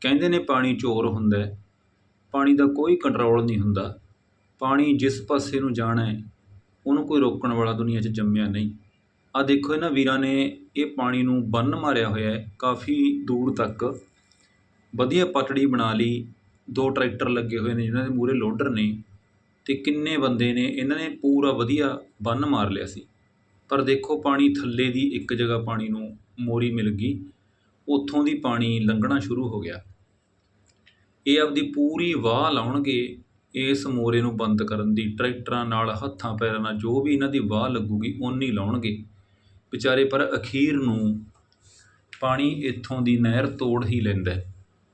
ਕਹਿੰਦੇ ਨੇ ਪਾਣੀ ਚੋਰ ਹੁੰਦਾ ਪਾਣੀ ਦਾ ਕੋਈ ਕੰਟਰੋਲ ਨਹੀਂ ਹੁੰਦਾ। ਪਾਣੀ ਜਿਸ ਪਾਸੇ ਨੂੰ ਜਾਣਾ ਹੈ, ਉਹਨੂੰ ਕੋਈ ਰੋਕਣ ਵਾਲਾ ਦੁਨੀਆ 'ਚ ਜੰਮਿਆ ਨਹੀਂ। ਆ ਦੇਖੋ ਇਹਨਾਂ ਵੀਰਾਂ ਨੇ ਇਹ ਪਾਣੀ ਨੂੰ ਬੰਨ ਮਾਰਿਆ ਹੋਇਆ ਹੈ ਕਾਫੀ ਦੂਰ ਤੱਕ। ਵਧੀਆ ਪਟੜੀ ਬਣਾ ਲਈ। ਦੋ ਟਰੈਕਟਰ ਲੱਗੇ ਹੋਏ ਨੇ ਜਿਨ੍ਹਾਂ ਦੇ ਮੂਹਰੇ ਲੋਡਰ ਨੇ ਤੇ ਕਿੰਨੇ ਬੰਦੇ ਨੇ, ਇਹਨਾਂ ਨੇ ਪੂਰਾ ਵਧੀਆ ਬੰਨ ਮਾਰ ਲਿਆ ਸੀ। ਪਰ ਦੇਖੋ ਪਾਣੀ ਥੱਲੇ ਦੀ ਇੱਕ ਜਗ੍ਹਾ ਪਾਣੀ ਨੂੰ ਮੋਰੀ ਮਿਲ ਗਈ। ਉੱਥੋਂ ਦੀ ਪਾਣੀ ਲੰਘਣਾ ਸ਼ੁਰੂ ਹੋ ਗਿਆ। ਇਹ ਆਪਦੀ ਪੂਰੀ ਵਾਹ ਲਾਉਣਗੇ ਇਸ ਮੋਰੇ ਨੂੰ ਬੰਦ ਕਰਨ ਦੀ, ਟਰੈਕਟਰਾਂ ਨਾਲ ਹੱਥਾਂ ਪੈਰਾਂ ਨਾਲ ਜੋ ਵੀ ਇਹਨਾਂ ਦੀ ਵਾਹ ਲੱਗੂਗੀ ਓਨੀ ਲਾਉਣਗੇ। ਵਿਚਾਰੇ ਪਰ ਅਖੀਰ ਨੂੰ ਪਾਣੀ ਇੱਥੋਂ ਦੀ ਨਹਿਰ ਤੋੜ ਹੀ ਲੈਂਦਾ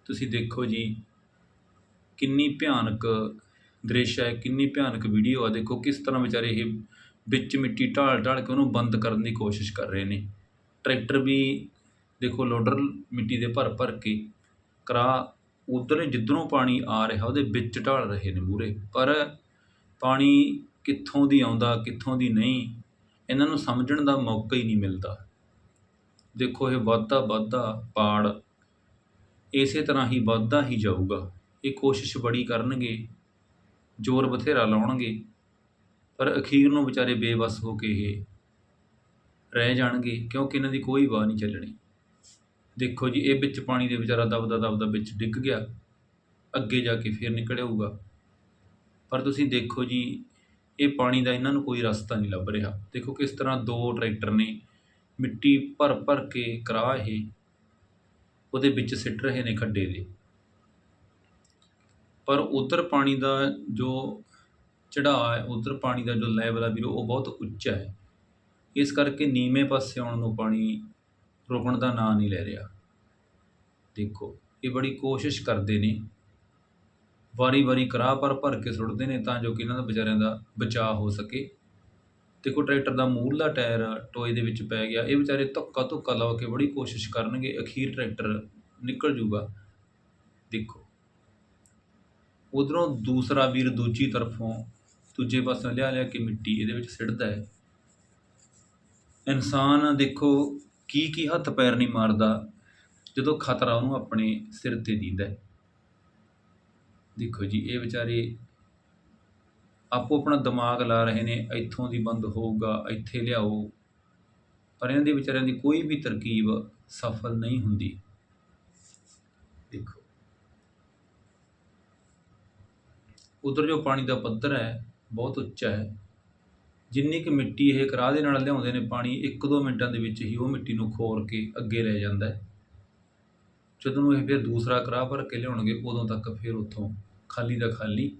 ਤੁਸੀਂ ਦੇਖੋ ਜੀ, ਕਿੰਨੀ ਭਿਆਨਕ ਦ੍ਰਿਸ਼ ਹੈ, ਕਿੰਨੀ ਭਿਆਨਕ ਵੀਡੀਓ ਆ। ਦੇਖੋ ਕਿਸ ਤਰ੍ਹਾਂ ਵਿਚਾਰੇ ਇਹ ਵਿੱਚ ਮਿੱਟੀ ਢਾਲ ਢਾਲ ਕੇ ਉਹਨੂੰ ਬੰਦ ਕਰਨ ਦੀ ਕੋਸ਼ਿਸ਼ ਕਰ ਰਹੇ ਨੇ। ਟਰੈਕਟਰ ਵੀ ਦੇਖੋ ਲੋਡਰ ਮਿੱਟੀ ਦੇ ਭਰ ਭਰ ਕੇ ਕਰਾ ਉਧਰ ਜਿੱਧਰੋਂ ਪਾਣੀ ਆ ਰਿਹਾ, ਉਹਦੇ ਵਿੱਚ ਢਾਲ ਰਹੇ ਨੇ ਮੂਹਰੇ। ਪਰ ਪਾਣੀ ਕਿੱਥੋਂ ਦੀ ਆਉਂਦਾ, ਕਿੱਥੋਂ ਦੀ ਨਹੀਂ, ਇਹਨਾਂ ਨੂੰ ਸਮਝਣ ਦਾ ਮੌਕਾ ਹੀ ਨਹੀਂ ਮਿਲਦਾ। ਦੇਖੋ, ਇਹ ਵੱਧਦਾ ਵੱਧਦਾ ਪਾੜ ਇਸੇ ਤਰ੍ਹਾਂ ਹੀ ਵੱਧਦਾ ਹੀ ਜਾਊਗਾ। ਇਹ ਕੋਸ਼ਿਸ਼ ਬੜੀ ਕਰਨਗੇ, ਜ਼ੋਰ ਬਥੇਰਾ ਲਾਉਣਗੇ, ਪਰ ਅਖੀਰ ਨੂੰ ਵਿਚਾਰੇ ਬੇਵੱਸ ਹੋ ਕੇ ਇਹ ਰਹਿ ਜਾਣਗੇ, ਕਿਉਂਕਿ ਇਹਨਾਂ ਦੀ ਕੋਈ ਵਾਹ ਨਹੀਂ ਚੱਲਣੀ। ਦੇਖੋ ਜੀ, ਇਹ ਵਿੱਚ ਪਾਣੀ ਦੇ ਵਿਚਾਰਾ ਦਬਦਾ ਦਬਦਾ ਵਿੱਚ ਡਿੱਗ ਗਿਆ। ਅੱਗੇ ਜਾ ਕੇ ਫਿਰ ਨਿਕਲ ਆਊਗਾ। ਪਰ ਤੁਸੀਂ ਦੇਖੋ ਜੀ, ਇਹ ਪਾਣੀ ਦਾ ਇਹਨਾਂ ਨੂੰ ਕੋਈ ਰਸਤਾ ਨਹੀਂ ਲੱਭ ਰਿਹਾ। ਦੇਖੋ ਕਿਸ ਤਰ੍ਹਾਂ ਦੋ ਟਰੈਕਟਰ ਨੇ ਮਿੱਟੀ ਭਰ ਭਰ ਕੇ ਕਰਾ ਇਹ, ਉਹਦੇ ਵਿੱਚ ਸਿੱਟ ਰਹੇ ਨੇ ਖੱਡੇ ਦੇ। ਪਰ ਉਧਰ ਪਾਣੀ ਦਾ ਜੋ ਚੜਾਅ ਹੈ, ਉਧਰ ਪਾਣੀ ਦਾ ਜੋ ਲੈਵਲ ਹੈ ਵੀਰੋ, ਉਹ ਬਹੁਤ ਉੱਚਾ ਹੈ। ਇਸ ਕਰਕੇ ਨੀਵੇਂ ਪਾਸੇ ਆਉਣ ਨੂੰ ਪਾਣੀ ਰੁਕਣ ਦਾ ਨਾਂ ਨਹੀਂ ਲੈ ਰਿਹਾ। ਦੇਖੋ, ਇਹ ਬੜੀ ਕੋਸ਼ਿਸ਼ ਕਰਦੇ ਨੇ। ਵਾਰੀ-ਵਾਰੀ ਕਰਾਹ ਭਰ ਭਰ ਕੇ ਸੁੱਟਦੇ ਨੇ ਤਾਂ ਜੋ ਕਿ ਇਹਨਾਂ ਦਾ ਵਿਚਾਰਿਆਂ ਦਾ ਬਚਾਅ ਹੋ ਸਕੇ। ਦੇਖੋ, ਟਰੈਕਟਰ ਦਾ ਮੂਹਰਲਾ ਟਾਇਰ ਟੋਏ ਦੇ ਵਿੱਚ ਪੈ ਗਿਆ। ਇਹ ਵਿਚਾਰੇ ਧੱਕਾ ਧੁੱਕਾ ਲਾ ਕੇ ਬੜੀ ਕੋਸ਼ਿਸ਼ ਕਰਨਗੇ, ਅਖੀਰ ਟਰੈਕਟਰ ਨਿਕਲ ਜੂਗਾ। ਦੇਖੋ, ਉਧਰੋਂ ਦੂਸਰਾ ਵੀਰ ਦੂਜੀ ਤਰਫੋਂ ਦੂਜੇ ਪਾਸੇ ਲਿਆ ਲਿਆ ਕੇ ਮਿੱਟੀ ਇਹਦੇ ਵਿੱਚ ਸਿੱਟਦਾ ਹੈ। ਇਨਸਾਨ ਦੇਖੋ ਕੀ ਕੀ ਹੱਥ ਪੈਰ ਨਹੀਂ ਮਾਰਦਾ ਜਦੋਂ ਖਤਰਾ ਉਹਨੂੰ ਆਪਣੇ ਸਿਰ ਤੇ ਦੀਂਦਾ ਦੇਖੋ ਜੀ, ਇਹ ਵਿਚਾਰੇ ਆਪੋ ਆਪਣਾ ਦਿਮਾਗ ਲਾ ਰਹੇ ਨੇ, ਇੱਥੋਂ ਦੀ ਬੰਦ ਹੋਊਗਾ, ਇੱਥੇ ਲਿਆਓ। ਪਰ ਇਹਨਾਂ ਦੇ ਵਿਚਾਰਿਆਂ ਦੀ ਕੋਈ ਵੀ ਤਰਕੀਬ ਸਫਲ ਨਹੀਂ ਹੁੰਦੀ। ਦੇਖੋ। ਉਧਰ ਜੋ ਪਾਣੀ ਦਾ ਪੱਧਰ ਹੈ, ਬਹੁਤ ਉੱਚਾ ਹੈ। ਜਿੰਨੀ ਕੁ ਮਿੱਟੀ ਇਹ ਕਰਾਹ ਦੇ ਨਾਲ ਲਿਆਉਂਦੇ ਨੇ, ਪਾਣੀ ਇੱਕ ਦੋ ਮਿੰਟਾਂ ਦੇ ਵਿੱਚ ਹੀ ਉਹ ਮਿੱਟੀ ਨੂੰ ਖੋਰ ਕੇ ਅੱਗੇ ਲੈ ਜਾਂਦਾ ਹੈ। ਜਦੋਂ ਇਹ ਫਿਰ ਦੂਸਰਾ ਕਰਾਹ ਭਰ ਕੇ ਲਿਆਉਣਗੇ, ਉਦੋਂ ਤੱਕ ਫਿਰ ਉੱਥੋਂ ਖਾਲੀ ਦਾ ਖਾਲੀ।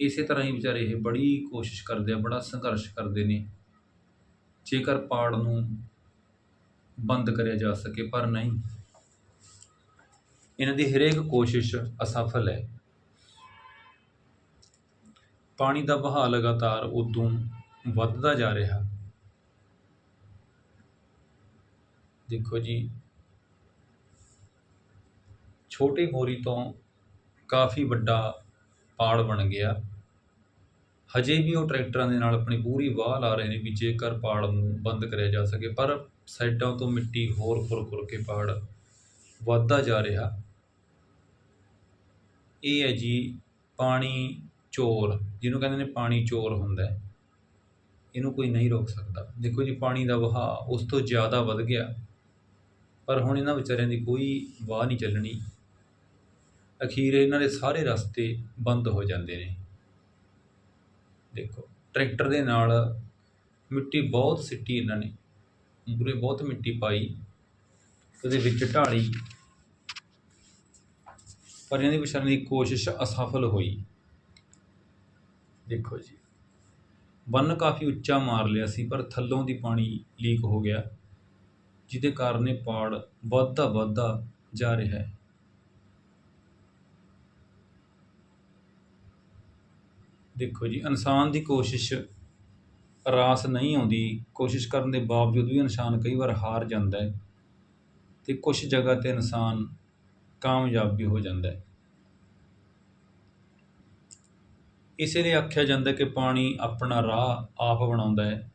ਇਸੇ ਤਰ੍ਹਾਂ ਹੀ ਵਿਚਾਰੇ ਇਹ ਬੜੀ ਕੋਸ਼ਿਸ਼ ਕਰਦੇ ਆ, ਬੜਾ ਸੰਘਰਸ਼ ਕਰਦੇ ਨੇ। ਜੇਕਰ ਪਾੜ ਨੂੰ ਬੰਦ ਕਰਿਆ ਜਾ ਸਕੇ, ਪਰ ਨਹੀਂ। ਇਹਨਾਂ ਦੀ ਹਰੇਕ ਕੋਸ਼ਿਸ਼ ਅਸਫਲ ਹੈ। ਪਾਣੀ ਦਾ ਵਹਾਅ ਲਗਾਤਾਰ ਉਦੋਂ ਵੱਧਦਾ ਜਾ ਰਿਹਾ। ਦੇਖੋ ਜੀ, ਛੋਟੀ ਮੋਰੀ ਤੋਂ ਕਾਫੀ ਵੱਡਾ ਪਾੜ ਬਣ ਗਿਆ। ਹਜੇ ਵੀ ਉਹ ਟਰੈਕਟਰਾਂ ਦੇ ਨਾਲ ਆਪਣੀ ਪੂਰੀ ਵਾਹ ਲਾ ਰਹੇ ਨੇ ਵੀ ਜੇਕਰ ਪਾੜ ਨੂੰ ਬੰਦ ਕਰਿਆ ਜਾ ਸਕੇ, ਪਰ ਸਾਈਡਾਂ ਤੋਂ ਮਿੱਟੀ ਹੋਰ ਖੁਰ ਖੁਰ ਕੇ ਪਾੜ ਵੱਧਦਾ ਜਾ ਰਿਹਾ। ਇਹ ਹੈ ਜੀ ਪਾਣੀ ਚੋਰ, ਜਿਹਨੂੰ ਕਹਿੰਦੇ ਨੇ ਪਾਣੀ ਚੋਰ ਹੁੰਦਾ ਹੈ। ਇਹਨੂੰ ਕੋਈ ਨਹੀਂ ਰੋਕ ਸਕਦਾ। ਦੇਖੋ ਜੀ, ਪਾਣੀ ਦਾ ਵਹਾਅ ਉਸ ਤੋਂ ਜ਼ਿਆਦਾ ਵੱਧ ਗਿਆ। ਪਰ ਹੁਣ ਇਹਨਾਂ ਵਿਚਾਰਿਆਂ ਦੀ ਕੋਈ ਵਾਹ ਨਹੀਂ ਚੱਲਣੀ। ਅਖੀਰ ਇਹਨਾਂ ਦੇ ਸਾਰੇ ਰਸਤੇ ਬੰਦ ਹੋ ਜਾਂਦੇ ਨੇ। ਦੇਖੋ, ਟਰੈਕਟਰ ਦੇ ਨਾਲ ਮਿੱਟੀ ਬਹੁਤ ਸਿੱਟੀ ਇਹਨਾਂ ਨੇ। ਮੂਰੇ ਬਹੁਤ ਮਿੱਟੀ ਪਾਈ। ਉਹਦੇ ਵਿੱਚ ਢਾਲੀ। ਪਰ ਇਹਨਾਂ ਦੀ ਵਿਚਾਰਨ ਦੀ ਕੋਸ਼ਿਸ਼ ਅਸਫਲ ਹੋਈ। ਦੇਖੋ ਜੀ। ਬੰਨ ਕਾਫੀ ਉੱਚਾ ਮਾਰ ਲਿਆ ਸੀ, ਪਰ ਥੱਲੋਂ ਦੀ ਪਾਣੀ ਲੀਕ ਹੋ ਗਿਆ, ਜਿਹਦੇ ਕਾਰਨ ਇਹ ਪਾੜ ਵੱਧਦਾ ਵੱਧਦਾ ਜਾ ਰਿਹਾ ਹੈ। ਦੇਖੋ ਜੀ, ਇਨਸਾਨ ਦੀ ਕੋਸ਼ਿਸ਼ ਰਾਸ ਨਹੀਂ ਆਉਂਦੀ, ਕੋਸ਼ਿਸ਼ ਕਰਨ ਦੇ ਬਾਵਜੂਦ ਵੀ ਇਨਸਾਨ ਕਈ ਵਾਰ ਹਾਰ ਜਾਂਦਾ ਹੈ ਤੇ ਕੁਝ ਜਗ੍ਹਾ ਤੇ ਇਨਸਾਨ ਕਾਮਯਾਬ ਵੀ ਹੋ ਜਾਂਦਾ ਹੈ। ਇਸੇ ਲਈ ਆਖਿਆ ਜਾਂਦਾ ਕਿ ਪਾਣੀ ਆਪਣਾ ਰਾਹ ਆਪ ਬਣਾਉਂਦਾ ਹੈ।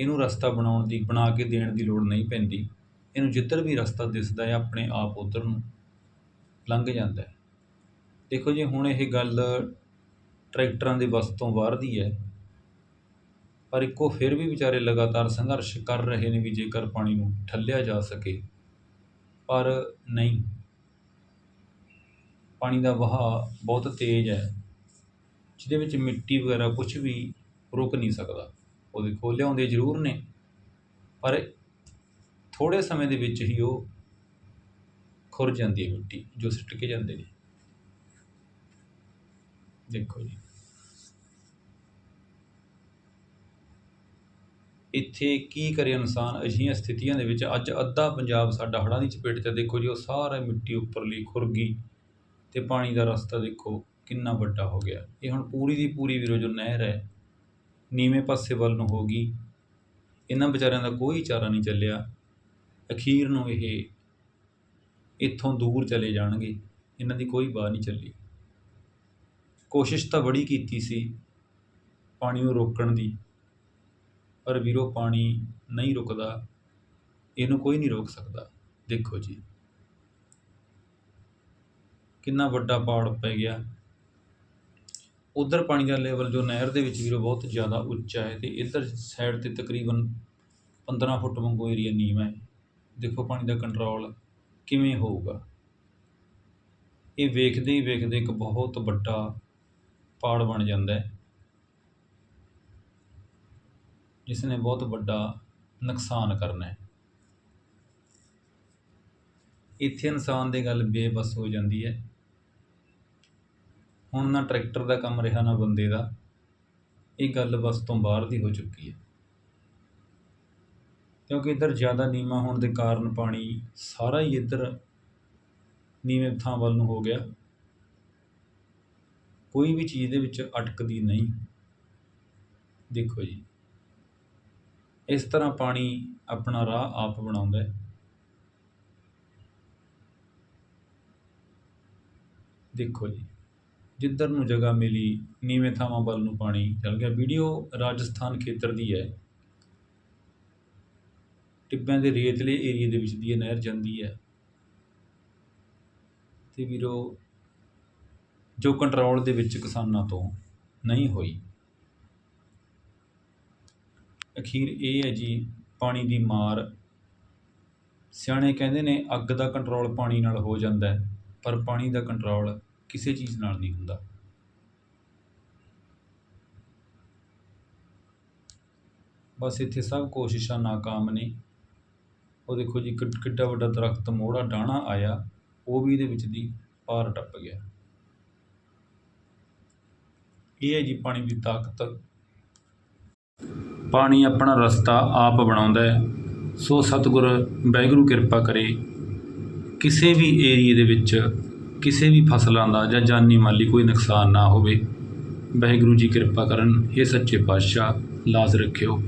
ਇਹਨੂੰ ਰਸਤਾ ਬਣਾਉਣ ਦੀ, ਬਣਾ ਕੇ ਦੇਣ ਦੀ ਲੋੜ ਨਹੀਂ ਪੈਂਦੀ। ਇਹਨੂੰ ਜਿੱਧਰ ਵੀ ਰਸਤਾ ਦਿਸਦਾ ਹੈ, ਆਪਣੇ ਆਪ ਉਧਰ ਨੂੰ ਲੰਘ ਜਾਂਦਾ ਹੈ। ਦੇਖੋ ਜੀ, ਹੁਣ ਇਹ ਗੱਲ ਟਰੈਕਟਰਾਂ ਦੀ ਵੱਸ ਤੋਂ ਬਾਹਰ ਦੀ ਹੈ। ਪਰ ਇੱਕੋ ਫਿਰ ਵੀ ਵਿਚਾਰੇ ਲਗਾਤਾਰ ਸੰਘਰਸ਼ ਕਰ ਰਹੇ ਨੇ ਵੀ ਜੇਕਰ ਪਾਣੀ ਨੂੰ ਠੱਲਿਆ ਜਾ ਸਕੇ। ਪਰ ਨਹੀਂ। ਪਾਣੀ ਦਾ ਵਹਾਅ ਬਹੁਤ ਤੇਜ਼ ਹੈ। ਜਿਹਦੇ ਵਿੱਚ ਮਿੱਟੀ ਵਗੈਰਾ ਕੁਝ ਵੀ ਰੁਕ ਨਹੀਂ ਸਕਦਾ। ਉਹਦੇ ਕੋਲ ਲਿਆਉਂਦੇ ਜ਼ਰੂਰ ਨੇ। ਪਰ ਥੋੜ੍ਹੇ ਸਮੇਂ ਦੇ ਵਿੱਚ ਹੀ ਉਹ ਖੁਰ ਜਾਂਦੀ ਹੈ ਮਿੱਟੀ, ਜੋ ਸਿੱਟ ਕੇ ਜਾਂਦੇ ਨੇ। ਦੇਖੋ ਜੀ। ਇੱਥੇ ਕੀ ਕਰੇ ਇਨਸਾਨ? ਅਜਿਹੀਆਂ ਸਥਿਤੀਆਂ ਦੇ ਵਿੱਚ ਅੱਜ ਅੱਧਾ ਪੰਜਾਬ ਸਾਡਾ ਹੜ੍ਹਾਂ ਦੀ ਚਪੇਟ 'ਚ ਦੇਖੋ ਜੀ, ਉਹ ਸਾਰਾ ਮਿੱਟੀ ਉੱਪਰਲੀ ਖੁਰ ਗਈ ਅਤੇ ਪਾਣੀ ਦਾ ਰਸਤਾ ਦੇਖੋ। ਕਿੰਨਾ ਵੱਡਾ ਹੋ ਗਿਆ। ਇਹ ਹੁਣ ਪੂਰੀ ਦੀ ਪੂਰੀ ਵੀਰੋ, ਜੋ ਨਹਿਰ ਹੈ, ਨੀਵੇਂ ਪਾਸੇ ਵੱਲ ਨੂੰ ਹੋ ਗਈ। ਇਹਨਾਂ ਵਿਚਾਰਿਆਂ ਦਾ ਕੋਈ ਚਾਰਾ ਨਹੀਂ ਚੱਲਿਆ। ਅਖੀਰ ਨੂੰ ਇਹ ਇੱਥੋਂ ਦੂਰ ਚਲੇ ਜਾਣਗੇ। ਇਹਨਾਂ ਦੀ ਕੋਈ ਬਾਹ ਨਹੀਂ ਚੱਲੀ। ਕੋਸ਼ਿਸ਼ ਤਾਂ ਬੜੀ ਕੀਤੀ ਸੀ ਪਾਣੀ ਨੂੰ ਰੋਕਣ ਦੀ, ਪਰ ਵੀਰੋ ਪਾਣੀ ਨਹੀਂ ਰੁਕਦਾ। ਇਹਨੂੰ ਕੋਈ ਨਹੀਂ ਰੋਕ ਸਕਦਾ। ਦੇਖੋ ਜੀ, ਕਿੰਨਾ ਵੱਡਾ ਪਾੜ ਪੈ ਗਿਆ। ਉਧਰ ਪਾਣੀ ਦਾ ਲੈਵਲ ਜੋ ਨਹਿਰ ਦੇ ਵਿੱਚ ਵੀਰੋ ਬਹੁਤ ਜ਼ਿਆਦਾ ਉੱਚਾ ਹੈ ਤੇ ਇੱਧਰ ਸਾਈਡ ਤੇ ਤਕਰੀਬਨ 15 ਫੁੱਟ ਵਾਂਗੂ ਏਰੀਆ ਨੀਵਾਂ ਹੈ। ਦੇਖੋ ਪਾਣੀ ਦਾ ਕੰਟਰੋਲ ਕਿਵੇਂ ਹੋਊਗਾ। ਇਹ ਵੇਖਦੇ ਹੀ ਵੇਖਦੇ ਇੱਕ ਬਹੁਤ ਵੱਡਾ ਪਾੜ ਬਣ ਜਾਂਦਾ ਹੈ। ਜਿਸ ਨੇ ਬਹੁਤ ਵੱਡਾ ਨੁਕਸਾਨ ਕਰਨਾ ਹੈ। ਇੱਥੇ ਇਨਸਾਨ ਦੀ ਗੱਲ ਬੇਬਸ ਹੋ ਜਾਂਦੀ ਹੈ। ਹੁਣ ਨਾ ਟਰੈਕਟਰ ਦਾ ਕੰਮ ਰਿਹਾ, ਨਾ ਬੰਦੇ ਦਾ। ਇਹ ਗੱਲ ਬਸ ਤੋਂ ਬਾਹਰ ਦੀ ਹੋ ਚੁੱਕੀ ਹੈ। ਕਿਉਂਕਿ ਇੱਧਰ ਜ਼ਿਆਦਾ ਨੀਵਾਂ ਹੋਣ ਦੇ ਕਾਰਨ ਪਾਣੀ ਸਾਰਾ ਹੀ ਇੱਧਰ ਨੀਵੇਂ ਥਾਂ ਵੱਲ ਨੂੰ ਹੋ ਗਿਆ। ਕੋਈ ਵੀ ਚੀਜ਼ ਦੇ ਵਿੱਚ ਅਟਕਦੀ ਨਹੀਂ। ਦੇਖੋ ਜੀ, ਇਸ ਤਰ੍ਹਾਂ ਪਾਣੀ ਆਪਣਾ ਰਾਹ ਆਪ ਬਣਾਉਂਦਾ ਹੈ। ਦੇਖੋ ਜੀ ਜਿੱਧਰ ਨੂੰ ਜਗ੍ਹਾ ਮਿਲੀ, ਨੀਵੇਂ ਥਾਵਾਂ ਵੱਲ ਨੂੰ ਪਾਣੀ ਚੱਲ ਗਿਆ। ਵੀਡੀਓ ਰਾਜਸਥਾਨ ਖੇਤਰ ਦੀ ਹੈ। ਟਿੱਬਿਆਂ ਦੇ ਰੇਤਲੇ ਏਰੀਏ ਦੇ ਵਿੱਚ ਦੀ ਇਹ ਨਹਿਰ ਜਾਂਦੀ ਹੈ। ਤੇ ਵੀਰੋ, ਜੋ ਕੰਟਰੋਲ ਦੇ ਵਿੱਚ ਕਿਸਾਨਾਂ ਤੋਂ ਨਹੀਂ ਹੋਈ। ਅਖੀਰ ਇਹ ਹੈ ਜੀ, ਪਾਣੀ ਦੀ ਮਾਰ। ਸਿਆਣੇ ਕਹਿੰਦੇ ਨੇ, ਅੱਗ ਦਾ ਕੰਟਰੋਲ ਪਾਣੀ ਨਾਲ ਹੋ ਜਾਂਦਾ ਪਰ ਪਾਣੀ ਦਾ ਕੰਟਰੋਲ ਕਿਸੇ ਚੀਜ਼ ਨਾਲ ਨਹੀਂ ਹੁੰਦਾ। ਬਸ ਇੱਥੇ ਸਭ ਕੋਸ਼ਿਸ਼ਾਂ ਨਾਕਾਮ ਨੇ। ਉਹ ਦੇਖੋ ਜੀ, ਕਿੱਡਾ ਵੱਡਾ ਦਰਖਤ ਮੋੜਾ ਡਾਣਾ ਆਇਆ। ਉਹ ਵੀ ਇਹਦੇ ਵਿੱਚ ਦੀ ਪਾਰ ਟੱਪ ਗਿਆ। ਇਹ ਹੈ ਜੀ ਪਾਣੀ ਦੀ ਤਾਕਤ। ਪਾਣੀ ਆਪਣਾ ਰਸਤਾ ਆਪ ਬਣਾਉਂਦਾ ਹੈ। ਸੋ ਸਤਿਗੁਰ, ਵਾਹਿਗੁਰੂ ਕਿਰਪਾ ਕਰੇ। ਕਿਸੇ ਵੀ ਏਰੀਏ ਦੇ ਵਿੱਚ ਕਿਸੇ ਵੀ ਫਸਲਾਂ ਦਾ ਜਾਂ ਜਾਨੀ ਮਾਲੀ ਕੋਈ ਨੁਕਸਾਨ ਨਾ ਹੋਵੇ, ਵਾਹਿਗੁਰੂ ਜੀ ਕਿਰਪਾ ਕਰਨ ਇਹ ਸੱਚੇ ਪਾਤਸ਼ਾਹ, ਲਾਜ਼ ਰੱਖਿਓ।